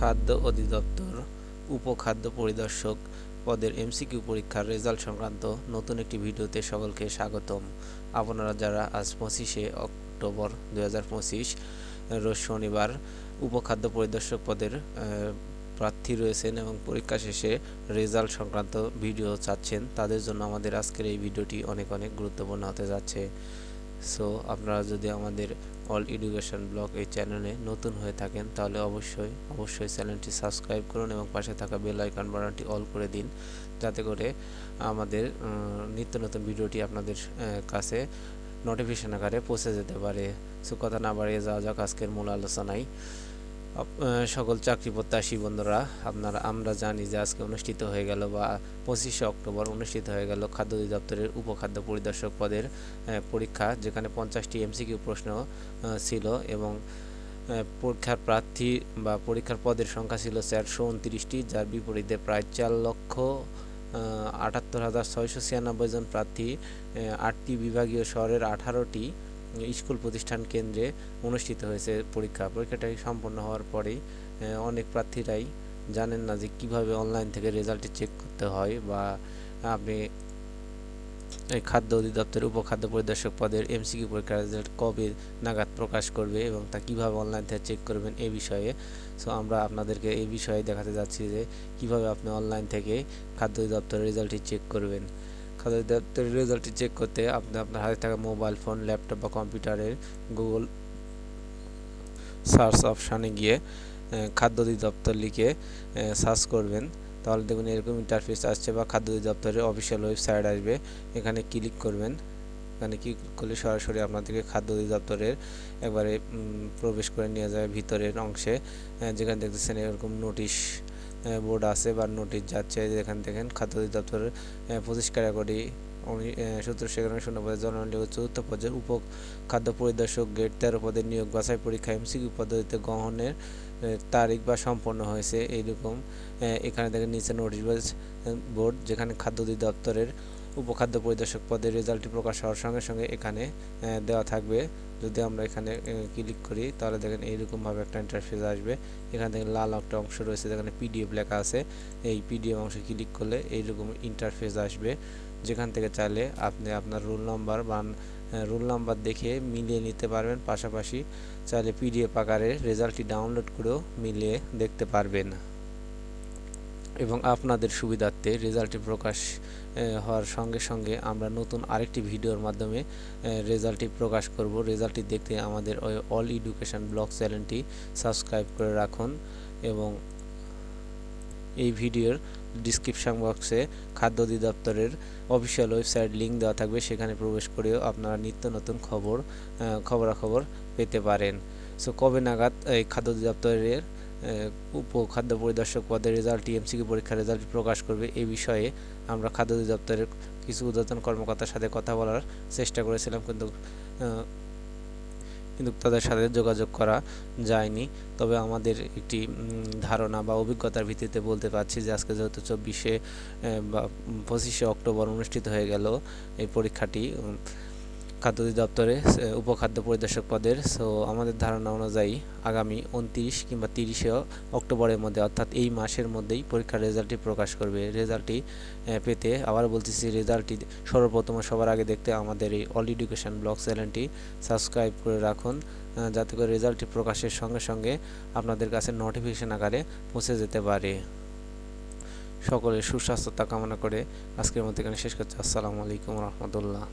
খাদ্য অধিদপ্তর, উপখাদ্য পরিদর্শক পদের এমসিকিউ পরীক্ষার রেজাল্ট সংক্রান্ত নতুন একটি ভিডিওতে সকলকে স্বাগতম। আপনারা যারা আজ পঁচিশে অক্টোবর দু হাজার পঁচিশ রোজ শনিবার উপখাদ্য পরিদর্শক পদের প্রার্থী রয়েছেন এবং পরীক্ষা শেষে রেজাল্ট সংক্রান্ত ভিডিও চাচ্ছেন, তাদের জন্য আমাদের আজকের এই ভিডিওটি অনেক অনেক গুরুত্বপূর্ণ হতে যাচ্ছে। সো আপনারা যদি আমাদের অল এডুকেশন ব্লগ এই চ্যানেলে নতুন হয়ে থাকেন, তাহলে অবশ্যই অবশ্যই চ্যানেলটি সাবস্ক্রাইব করুন এবং পাশে থাকা বেল আইকন বাটনটি অল করে দিন। যাতে করে, আমাদের নিত্য নতুন ভিডিওটি আপনাদের কাছে নোটিফিকেশন আকারে পৌঁছে যেতে পারে। সো কথা না বাড়িয়ে যাওয়া যাক আজকের মূল আলোচনায়। সকল চাকরি প্রত্যাশী বন্ধুরা, আপনারা, আমরা জানি যে আজকে অনুষ্ঠিত হয়ে গেল বা পঁচিশে অক্টোবর অনুষ্ঠিত হয়ে গেল খাদ্য অধিদপ্তরের উপখাদ্য পরিদর্শক পদের পরীক্ষা, যেখানে পঞ্চাশটি এমসিকিউ প্রশ্ন ছিল এবং পরীক্ষার প্রার্থী বা পরীক্ষার পদের সংখ্যা ছিল চারশো উনত্রিশটি, যার বিপরীতে প্রায় চার লক্ষ আটাত্তর হাজার ছয়শো ছিয়ানব্বই জন প্রার্থী আটটি বিভাগীয় শহরের আঠারোটি স্কুল প্রতিষ্ঠান কেন্দ্রে অনুষ্ঠিত হয়েছে পরীক্ষা। পরীক্ষাটি সম্পন্ন হওয়ার পরেই অনেক প্রার্থীরাই জানেন না যে কীভাবে অনলাইন থেকে রেজাল্টটি চেক করতে হয় বা আপনি এই খাদ্য অধিদপ্তরের উপখাদ্য পরিদর্শক পদের এমসিকিউ পরীক্ষার রেজাল্ট কবে নাগাদ প্রকাশ করবে এবং তা কীভাবে অনলাইন থেকে চেক করবেন এই বিষয়ে। সো আমরা আপনাদেরকে এই বিষয়ে দেখাতে যাচ্ছি যে কীভাবে আপনি অনলাইন থেকে খাদ্য অধিদপ্তরের রেজাল্টটি চেক করবেন। খাদ্য অধিদপ্তরের রেজাল্টটি চেক করতে আপনি আপনার হাতে থাকা মোবাইল ফোন ল্যাপটপ বা কম্পিউটারের গুগল সার্চ অপশানে গিয়ে খাদ্য অধিদপ্তর লিখে সার্চ করবেন। তাহলে দেখুন এরকম ইন্টারফেস আসছে বা খাদ্য অধিদপ্তরের অফিসিয়াল ওয়েবসাইট আসবে। এখানে ক্লিক করবেন। এখানে ক্লিক করলে সরাসরি আপনাদেরকে খাদ্য অধিদপ্তরের একবারে প্রবেশ করে নিয়ে যাবে ভিতরের অংশে। যেখানে দেখতেছেন এরকম নোটিশ বোর্ড আছে বা নোটিশ যাচ্ছে যেখানে দেখেন খাদ্য অধিদপ্তরের পঁচিশ ক্যাটাগরি সত্তর সেখানে শূন্য পদে জননিয়োগ চতুর্থ পর্যায়ে উপ, খাদ্য পরিদর্শক গেট তেরো পদের নিয়োগ বাছাই পরীক্ষা এমসিকিউ পদ্ধতিতে গ্রহণের তারিখ বা সম্পন্ন হয়েছে এইরকম। এখানে দেখেন নিচে নোটিশ বোর্ড যেখানে খাদ্য অধিদপ্তরের উপখাদ্য পরিদর্শক পদের রেজাল্টটি প্রকাশ হওয়ার সঙ্গে সঙ্গে এখানে দেওয়া থাকবে। যদি আমরা এখানে ক্লিক করি, তাহলে দেখেন এইরকমভাবে একটা ইন্টারফেস আসবে। এখানে দেখেন লাল একটা অংশ রয়েছে যেখানে পিডিএফ লেখা আছে। এই পিডিএফ অংশে ক্লিক করলে এইরকম ইন্টারফেস আসবে। যেখান থেকে চাইলে আপনি আপনার রোল নাম্বার বা রোল নাম্বার দেখে মিলিয়ে নিতে পারবেন। পাশাপাশি চাইলে পিডিএফ আকারে রেজাল্টটি ডাউনলোড করেও মিলিয়ে দেখতে পারবেন। এবং আপনাদের সুবিধার্থে রেজাল্টটি প্রকাশ হওয়ার সঙ্গে সঙ্গে আমরা নতুন আরেকটি ভিডিওর মাধ্যমে রেজাল্টটি প্রকাশ করব। রেজাল্টটি দেখতে আমাদের ওই অল এডুকেশন ব্লগ চ্যানেলটি সাবস্ক্রাইব করে রাখুন এবং এই ভিডিওর ডিসক্রিপশন বক্সে খাদ্য অধিদপ্তরের অফিসিয়াল ওয়েবসাইট লিংক দেওয়া থাকবে। সেখানে প্রবেশ করেও আপনারা নিত্য নতুন খবর খবরাখবর পেতে পারেন। সো কবে নাগাদ এই খাদ্য অধিদপ্তরের উপ খাদ্য পরিদর্শক পদের রেজাল্টটি এমসিকিউ পরীক্ষার রেজাল্ট প্রকাশ করবে এই বিষয়ে আমরা খাদ্য অধিদপ্তরের কিছু ঊর্ধ্বতন কর্মকর্তার সাথে কথা বলার চেষ্টা করেছিলাম, কিন্তু কিন্তু তাদের সাথে যোগাযোগ করা যায়নি। তবে আমাদের একটি ধারণা বা অভিজ্ঞতার ভিত্তিতে বলতে পারছি যে আজকে যেহেতু চব্বিশে বা পঁচিশে অক্টোবর অনুষ্ঠিত হয়ে গেল এই পরীক্ষাটি খাদ্য অধিদপ্তরে উপখাদ্য পরিদর্শক পদের। সো, আমাদের ধারণা অনুযায়ী আগামী উনত্রিশ কিংবা তিরিশে অক্টোবরের মধ্যে, অর্থাৎ এই মাসের মধ্যেই পরীক্ষার রেজাল্টটি প্রকাশ করবে। রেজাল্টটি পেতে আবার বলতেছি, রেজাল্টটি সর্বপ্রথম সবার আগে দেখতে আমাদের এই অল এডুকেশন ব্লগ চ্যানেলটি সাবস্ক্রাইব করে রাখুন যাতে করে রেজাল্টটি প্রকাশের সঙ্গে সঙ্গে আপনাদের কাছে নোটিফিকেশন আকারে পৌঁছে যেতে পারে। সকলের সুস্বাস্থ্যতা কামনা করে আজকের মতো এখানে শেষ করছি। আসসালামু আলাইকুম রহমতুল্লাহ।